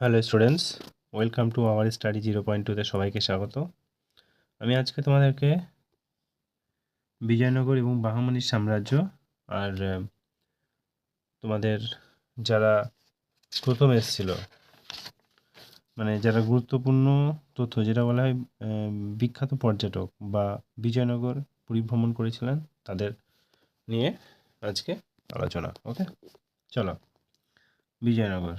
Hello students welcome to our study zero point টুতে সবাইকে স্বাগত। আমি আজকে তোমাদেরকে বিজয়নগর এবং বাহামনির সাম্রাজ্য আর তোমাদের যারা প্রথম এসেছিল মানে যারা গুরুত্বপূর্ণ তথ্য, যেটা বলা হয় বিখ্যাত পর্যটক বা বিজয়নগর পরিভ্রমণ করেছিলেন, তাদের নিয়ে আজকে আলোচনা, ওকে? চলো, বিজয়নগর।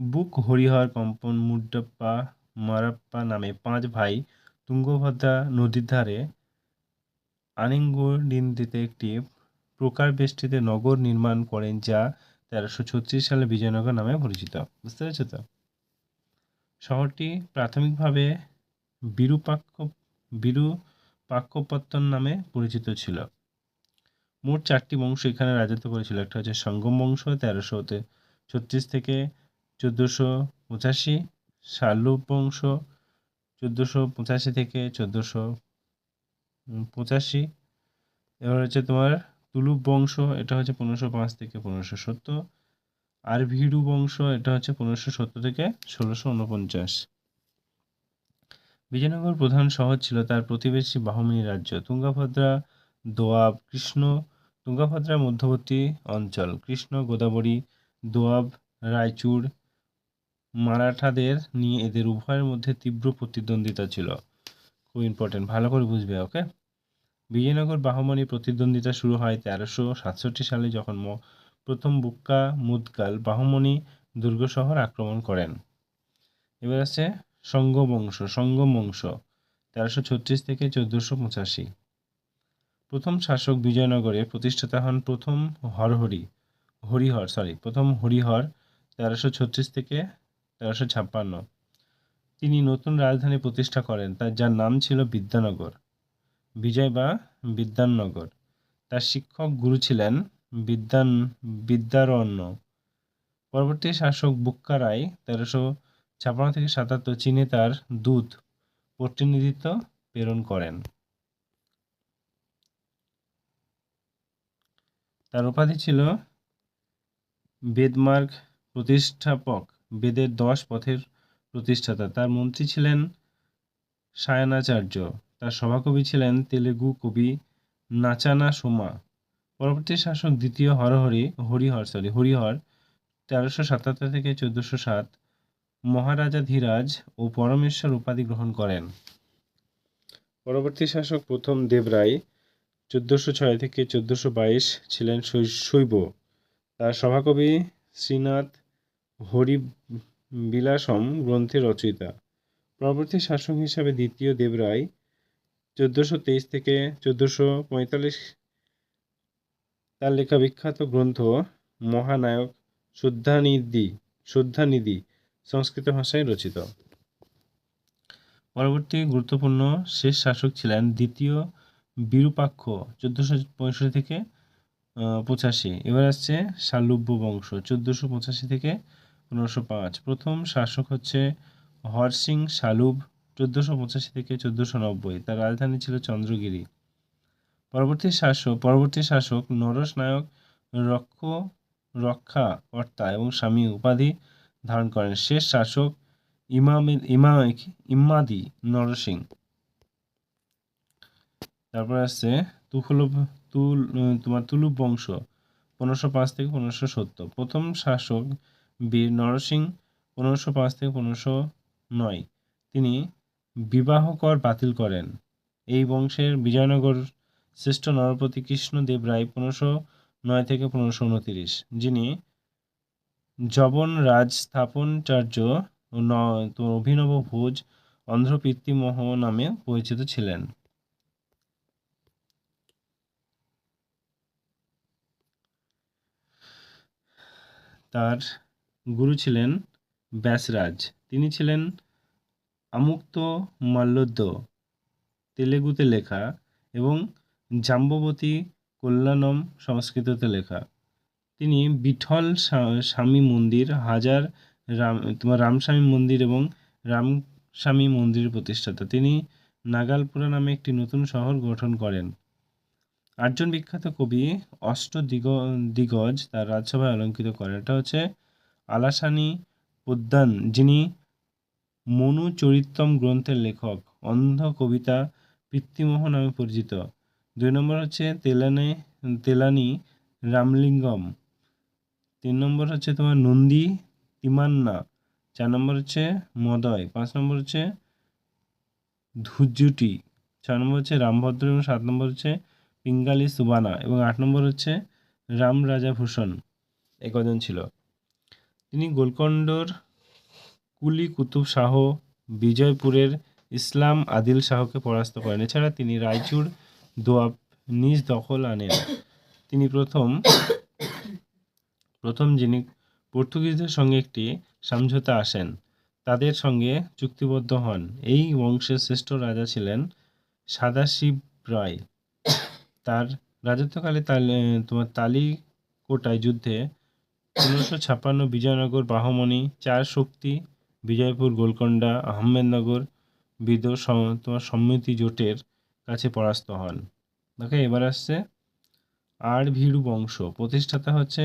বুক হরিহর কম্পন মুড্ডপ্পা মারাপ্পা নামে পাঁচ ভাই তুঙ্গভদ্রা নদীর ধারে আনিঙ্গোডিন্দিতে একটি প্রকারবেষ্টিত নগর নির্মাণ করেন যা তেরোশো ছত্রিশ সালে বিজয়নগর নামে পরিচিত। বুঝতে পেরেছ তো? শহরটি প্রাথমিকভাবে বিরূপাক্ষ, বিরূপাক্ষপত্তন নামে পরিচিত ছিল। মোট চারটি বংশ এখানে রাজত্ব করেছিল। একটা হচ্ছে সঙ্গম বংশ, তেরোশো ছত্রিশ থেকে চোদ্দোশো পঁচাশি শালুপ বংশ চোদ্দোশো পঁচাশি থেকে চোদ্দোশো পঁচাশি। এবার হচ্ছে তোমার তুলুপ বংশ, এটা হচ্ছে পনেরোশো পাঁচ থেকে পনেরোশো সত্তর। আর ভিড়ু বংশ, এটা হচ্ছে পনেরোশো সত্তর থেকে ষোলোশো উনপঞ্চাশ বিজয়নগর প্রধান শহর ছিল তার প্রতিবেশী বাহমিনী রাজ্য, তুঙ্গাভদ্রা, দোয়াব, কৃষ্ণ তুঙ্গাভদ্রার মধ্যবর্তী অঞ্চল, কৃষ্ণ, গোদাবরী, দোয়াব, রায়চুর মারাঠাদের নিয়ে এদের উভয়ের মধ্যে তীব্র প্রতিদ্বন্দ্বিতা ছিল। খুব ইম্পর্টেন্ট ভালো করে বুঝবে ওকে বিজয়নগর বাহমনি প্রতিদ্বন্দ্বিতা শুরু হয় তেরোশো সাতষট্টি সালে যখন প্রথম বুক্কা মুদকাল বাহমনি দুর্গ শহর আক্রমণ করেন। এবার আছে সঙ্গবংশ সঙ্গম বংশ তেরোশো ছত্রিশ থেকে চোদ্দোশো পঁচাশি। প্রথম শাসক বিজয়নগরের প্রতিষ্ঠাতা হন প্রথম হরহরি, হরিহর সরি প্রথম হরিহর, তেরোশো ছত্রিশ থেকে তেরোশো ছাপ্পান্ন। তিনি নতুন রাজধানী প্রতিষ্ঠা করেন, তার যার নাম ছিল বিদ্যানগর। বিজয় বা বিদ্যানগর। তার শিক্ষক গুরু ছিলেন বিদ্যান, বিদ্যারণ্য। পরবর্তী শাসক বুক্কা রায় তেরোশো ছাপ্পান্ন থেকে সাতাত্তর চীনে তার দূত প্রতিনিধিত্ব প্রেরণ করেন। তার উপাধি ছিল বেদমার্গ প্রতিষ্ঠাপক। বেদের দশ পথের প্রতিষ্ঠাতা। তার মন্ত্রী ছিলেন সায়নাচার্য। তার সভাকবি ছিলেন তেলেগু কবি নাচানা সোমা। পরবর্তী শাসক দ্বিতীয় হরহরি, হরিহর সরি হরিহর, তেরোশো সাতাত্তর থেকে চোদ্দোশো সাত, মহারাজা ধীরাজ ও পরমেশ্বর উপাধি গ্রহণ করেন। পরবর্তী শাসক প্রথম দেবরায় চোদ্দোশো ছয় থেকে চোদ্দোশো বাইশ ছিলেন শৈব। তার সভাকবি শ্রীনাথ হরি বিলাসম গ্রন্থের রচয়িতা পরবর্তী শাসক হিসাবে দ্বিতীয় দেবরায় চোদ্দোশো তেইশ থেকে চোদ্দোশো পঁয়তাল্লিশ তার লেখা বিখ্যাত গ্রন্থ মহানায়ক শুদ্ধানিধি শুদ্ধানিধি সংস্কৃত ভাষায় রচিত। পরবর্তী গুরুত্বপূর্ণ শেষ শাসক ছিলেন দ্বিতীয় বিরূপাক্ষ চোদ্দোশো পঁয়ষট্টি থেকে পঁচাশি। এবার আসছে শালুব্য বংশ চোদ্দোশো পঁচাশি থেকে পনেরোশো পাঁচ প্রথম শাসক হচ্ছে হরসিং শালুব, চোদ্দোশো পঁচাশি থেকে চোদ্দোশো নব্বই। তার রাজধানী ছিল চন্দ্রগিরি। পরবর্তী শাসক পরবর্তী শাসক নরস নায়ক রক্ষ রক্ষা কর্তা এবং স্বামী উপাধি ধারণ করেন। শেষ শাসক ইমামি ইমা ইম্মাদি নরসিং। তারপর আসছে তুখলব তুল তোমার তুলুপ বংশ, পনেরোশো পাঁচ থেকে পনেরোশো সত্তর। প্রথম শাসক বীর নরসিং পনেরোশো পাঁচ থেকে পনেরোশো নয়। তিনি বিবাহ কর বাতিল করেন। এই বংশের বিজয়নগর শ্রেষ্ঠ নরপতি কৃষ্ণদেব রায় পনেরোশো নয় থেকে পনেরোশো উনতিরিশ, যিনি জবন রাজ স্থাপনচার্য অভিনব ভোজ অন্ধ্র পিতৃমহ নামে পরিচিত ছিলেন। তার গুরু ছিলেন ব্যাসরাজ। তিনি ছিলেন আমুক্ত মাল্যোদ্য, তেলেগুতে লেখা এবং জাম্ববতী কল্যাণম সংস্কৃততে লেখা। তিনি বিঠল স্বা- স্বামী মন্দির, হাজার রাম, তোমার রামস্বামী মন্দির এবং রামস্বামী মন্দিরের প্রতিষ্ঠাতা। তিনি নাগালপুরা নামে একটি নতুন শহর গঠন করেন। আটজন বিখ্যাত কবি অষ্ট দিগ দিগজ তার রাজসভায় অলঙ্কৃত করেন। এটা হচ্ছে আলাসানি পোদ্দান যিনি মনু চরিতম গ্রন্থের লেখক, অন্ধ কবিতা পিতৃমোহ নামে পরিচিত। দুই নম্বর হচ্ছে তেলানে, তেলানি রামলিঙ্গম। তিন নম্বর হচ্ছে তোমার নন্দী তিমান্না। চার নম্বর হচ্ছে মদয়। পাঁচ নম্বর হচ্ছে ধুজুটি ছয় নম্বর হচ্ছে রামভদ্র এবং সাত নম্বর হচ্ছে পিঙ্গালি সুবানা। এবং আট নম্বর হচ্ছে রাম রাজা ভূষণ এই কজন ছিল। তিনি গোলকন্ডর, কুলি কুতুব শাহ, বিজয়পুরের ইসলাম আদিল শাহকে পরাস্ত করেন। এছাড়া তিনি রায়চুর দোয়াব নিজ দখল আনেন। তিনি প্রথম প্রথম যিনি পর্তুগিজদের সঙ্গে একটি সমঝোতা আসেন, তাদের সঙ্গে চুক্তিবদ্ধ হন। এই বংশের শ্রেষ্ঠ রাজা ছিলেন সাদাশিব রায়। তার রাজত্বকালে তাল, তোমার তালিকোটায় যুদ্ধে পনেরোশো ছাপ্পান্ন বিজয়নগর বাহমণি, চার শক্তি, বিজয়পুর, গোলকোন্ডা, আহমেদনগর বিদ তোমার সম্মতি জোটের কাছে পরাস্ত হন। দেখো, এবার আসছে আর ভীরু বংশ। প্রতিষ্ঠাতা হচ্ছে